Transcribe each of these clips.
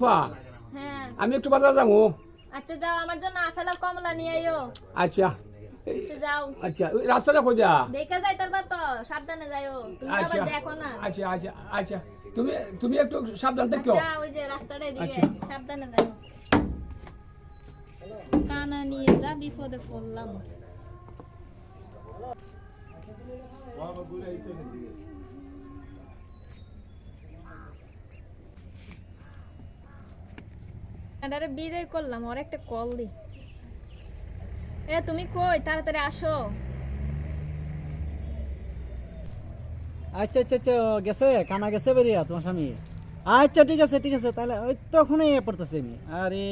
বা হ্যাঁ। আমি একটু বাজার যাব। আচ্ছা যাও আমার জন্য আপেল আর কমলা নিয়ে আইও। আচ্ছা। আচ্ছা যাও। আচ্ছা রাস্তাটা দেখে যাই তারপর তো সাবধানে যাইও। তুমি আবার আচ্ছা। দেখো না। আচ্ছা আচ্ছা আচ্ছা। তুমি তুমি একটু সাবধান থেকো আচ্ছা ওই যে রাস্তাটা এদিকে। সাবধানে যাও। কানা নিয়ে যা বিপদে পড়লাম। এটারে বিদায় করলাম ওর একটা কল দি। এ, তুমি কই? তাড়াতাড়ি আসো। আচ্ছা আচ্ছা আচ্ছা গেছে? কানা গেছে বেরিয়া তোমার স্বামী? আচ্ছা ঠিক আছে ঠিক আছে, তাহলে ওই তখনই পড়তেছি আমি। আরে,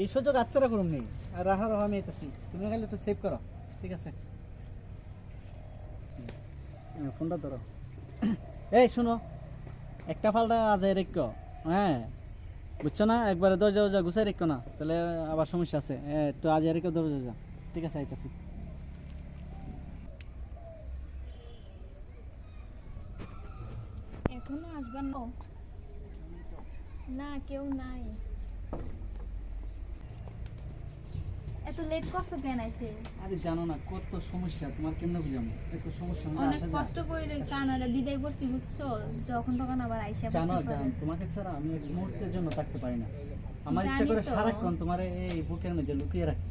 এই সুযোগ আচ্ছা করুন নেই। আর রাহা রাহা আমি এতেছি তুমি খালি একটু সেভ করো, ঠিক আছে? ফোনটা ধরো। এই, শোনো, একটা ফালটা আজ রেখ হ্যাঁ? বুঝছ না? একবারে দরজা দরজা গুছাই রেখো না। তাহলে আবার সমস্যা আছে। একটু আজ রেখো দরজা দরজা ঠিক আছে, আইতাছি। এখনও আসবেন না, কেউ নাই। এত লেট করছ কেন আইতে আরে জানো না কত সমস্যা তোমার কেন বুঝামো এত সমস্যা না অনেক কষ্ট করে কানারে বিদায় করছি বুঝছ? যখন তখন আবার আইসা জানো জান তোমাকে ছাড়া আমি এক মুহূর্তের জন্য থাকতে পারি না। আমার ইচ্ছা করে সারাক্ষণ তোমার এই বুকের মধ্যে লুকিয়ে রাখি।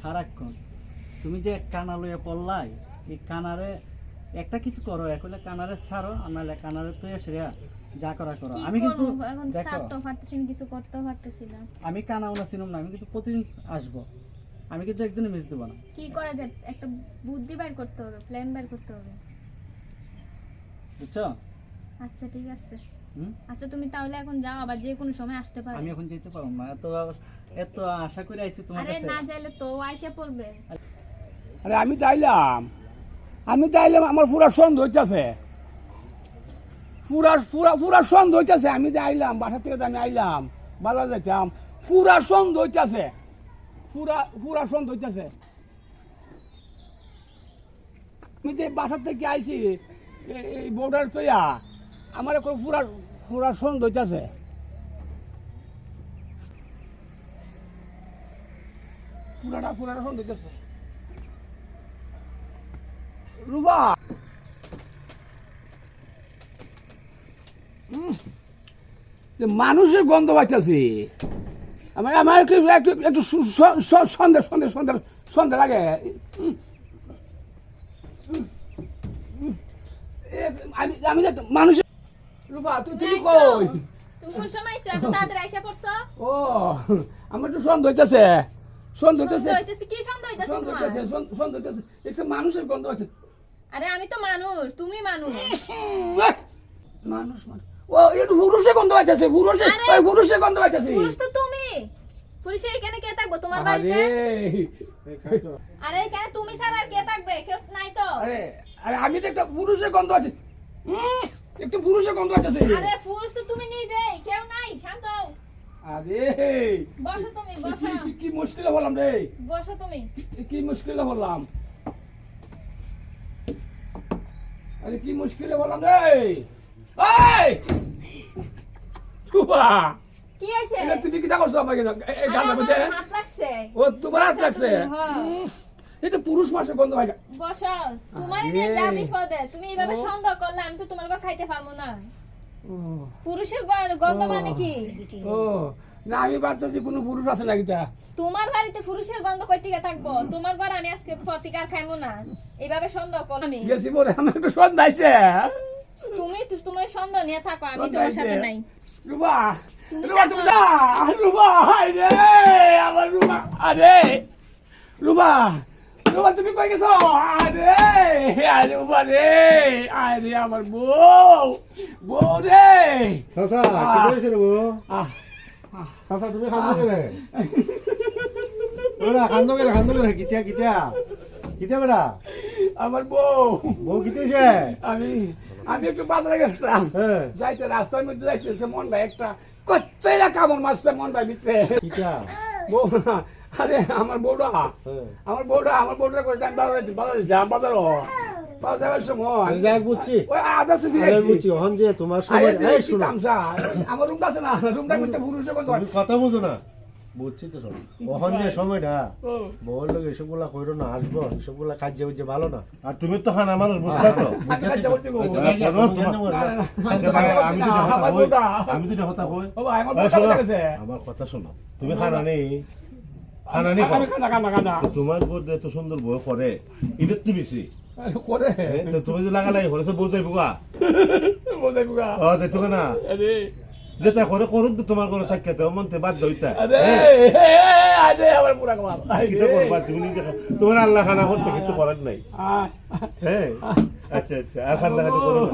সারাক্ষণ। তুমি যে কানা লইয়া পড়লাই এই কানারে একটা কিছু করো একলে কানারে ছাড়ো আর নাহলে কানারে তুই সেরা যা করা। করো আমি কিন্তু কিছু আমি চিনুম না আমি কিন্তু প্রতিদিন আসব। আমি কিন্তু একদিনও মিস দেবো না। কি করা যায়? একটা বুদ্ধি বের করতে হবে প্ল্যান বের করতে হবে। বুঝছ? আচ্ছা ঠিক আছে। আচ্ছা তুমি তাহলে এখন যাও আবার যে কোনো সময় আসতে পারো। আমি এখন যেতে পারব না। এত এত আশা করে আইছি তোমার আরে না যাইলে তো আইসা পড়বে। আরে আমি তাইলাম আমি তাইলাম আমার পুরা সন্দেহ হইতেছে। পুরা পুরা পুরা সন্দেহ হইতেছে। আমি যে আইলাম, বাসা থেকে আমি আইলাম, বাজার যাইতাম, পুরা সন্দেহ হইতেছে। পুরা পুরা সন্দেহ হইতেছে। আমি যে বাসা থেকে আইছি এই বর্ডার তৈয়া আমার এখন পুরা পুরা সন্দেহ হইতেছে। পুরাটা পুরাটা সন্দেহ হইতেছে। রুবা! যে মানুষের গন্ধ পাইতেছি। আমার আমার একটু একটু একটু সু- স- স- সন্দেহ সন্দেহ সন্দেহ সন্দেহ লাগে। আমি আমি রুবা তুই তুমি কই ও আমার একটু সন্দেহ হইতেছে। সন্দেহ হইতেছে। কি? সন্দেহ হইতেছে সন্দেহ তোমার? হইতেছে সন্দেহ- সন্দেহ হইতেছে। একটু মানুষের গন্ধ আছে আরে আমি তো মানুষ তুমি মানুষ। মানুষ মানুষ। ও একটু পুরুষের গন্ধ পাইতেছে পুরুষের ওই পুরুষের গন্ধ পাইতেছে। পুরুষ তো তুমি। পুরুষে এখানে কে থাকব? তোমার বাড়িতে? আরে আরে এখানে তুমি ছাড়া আর কে থাকবে? কেউ নাই তো। আরে আরে আমি তো একটা পুরুষের গন্ধ আছে উম, একটু পুরুষের গন্ধ আছে আরে পুরুষ তো তুমি নিজেই কেউ নাই শান্ত হও। আরে বসো তুমি কি- বসো। কি- কি- কি মুশকিলে বললাম রে? বসো তুমি। কি মুশকিলে বললাম? আরে কি মুশকিলে বললাম রে? এই! সুবা কি হয়েছে? এটা তুমি কি করছ আমাকে না এই আরে গানটা আমার মধ্যে হাত লাগছে। ও তোমার হাত লাগছে? তুমি। উম, এটা পুরুষ গন্ধ হয় বসো তোমার। নিয়ে বিপদে তুমি এইভাবে। সন্দেহ করলে আমি তো তোমার ঘর খাইতে পারব না। পুরুষের গন্ধ মানে কি? ও। না আমি ভাবতেছি কোনো পুরুষ আছে নাকি তা তোমার বাড়িতে পুরুষের গন্ধ কই থেকে থাকব? তোমার ঘর আমি আজকে প্রতিকার খাইবো না। এইভাবে সন্দেহ করো আমি। গেছি পরে আমার একটু সন্ধ্যাইছে তুমি তোমার সন্দেহ নিয়ে থাকো আমি তোমার সাথে নাই। রুবা তুমি রুবা থাকো। তুমি যা রুবা হাই রে আমার রুবা আরে রুবা রুবা তুমি কই গেছো? আরে আরে রুবা রে আরে আমার বউ বউ রে। চাচা আহ। কি কৰিছে ৰব আহ চাচা তুমি খান্দো কেনে বেটা খান্দো কেনে খান্দো কেনে কেতিয়া কেতিয়া? কেতিয়া বেটা আমার বউ। বৌ কেতিয়া হৈছে আমি আমি একটু বাজারে গেছিলাম। হ্যাঁ। যাইতে রাস্তার মধ্যে যাইতেছে মন ভাই একটা কচ্চাইরা কামড় মারছে মন ভাই ভিতরে। আরে আমার বউটা হ্যাঁ। আমার বউটা আমার বউটা কইছে আমি বাজার বাজার বাজার যাবার সময় যাই বুঝছি। ওই আমি বুঝছি যে তোমার সময় এই আমার রুমটা আছে না রুমটা করতে তুমি কথা বুঝো না। বুঝছি তো সব? অহন যে সময়টা? বল লোক এসবগুলা কইরো না আসব এসবগুলা কাজ ভালো না। আর তুমি তো খানা মানুষ বুঝতে তো আমি কাজ করতে তো কথা কই আমি তো কথা কই আমার কথা শোনো। তুমি খানা নেই খানা নেই তোমার বোধ এত সুন্দর বই করে ঈদের তো বেশি। করে। তো তুমি যে লাগালাই হলে তো বোঝাই বুগা বোঝাই বুগা ও না। যেটা করে করুক তো তোমার কোনো থাকতে তো মনতে বাধ্য হইতা। আরে হ্যাঁ, আরে আমার পুরা কমাল। কিটা করবা? তুমি নিজে তোমার আল্লাহ খানা করছে কিছু করার নাই। হ্যাঁ? আচ্ছা আচ্ছা আর খান্দাখানি করো